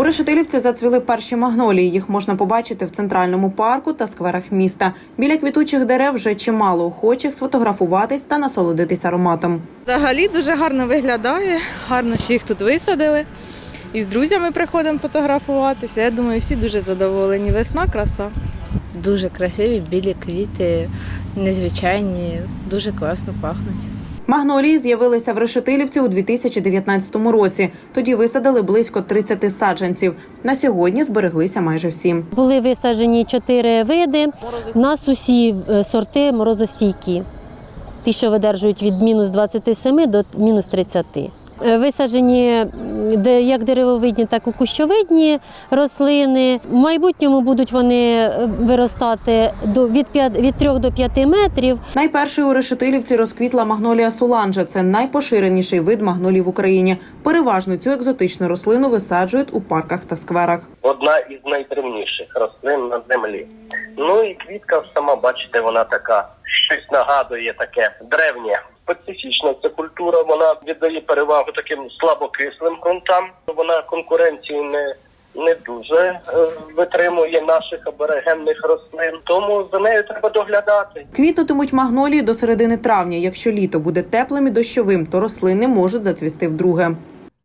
У Решетилівці зацвіли перші магнолії. Їх можна побачити в центральному парку та скверах міста. Біля квітучих дерев вже чимало охочих сфотографуватись та насолодитись ароматом. Взагалі дуже гарно виглядає, гарно, що їх тут висадили. І з друзями приходимо фотографуватися. Я думаю, всі дуже задоволені. Весна, краса. Дуже красиві білі квіти, незвичайні, дуже класно пахнуть. Магнолії з'явилися в Решетилівці у 2019 році. Тоді висадили близько 30 саджанців. На сьогодні збереглися майже всі. Були висаджені чотири види. У нас усі е, сорти морозостійкі. Ті, що видержують від мінус 27 до мінус 30. Е, Висаджені де- як деревовидні, так і кущовидні рослини. В майбутньому будуть вони е, виростати до від 5, від 3 до 5 метрів. Найпершою у Решетилівці розквітла магнолія суланжа. Це найпоширеніший вид магнолій в Україні. Переважно цю екзотичну рослину висаджують у парках та скверах. одна із найдревніших рослин на землі. Ну і квітка сама бачите, вона така щось нагадує таке древнє. Специфічна ця культура, вона віддає перевагу таким слабокислим ґрунтам. Вона конкуренції не, не дуже е, витримує наших аборигенних рослин. Тому за нею треба доглядати. Квітнутимуть магнолії до середини травня. Якщо літо буде теплим і дощовим, то рослини можуть зацвісти вдруге.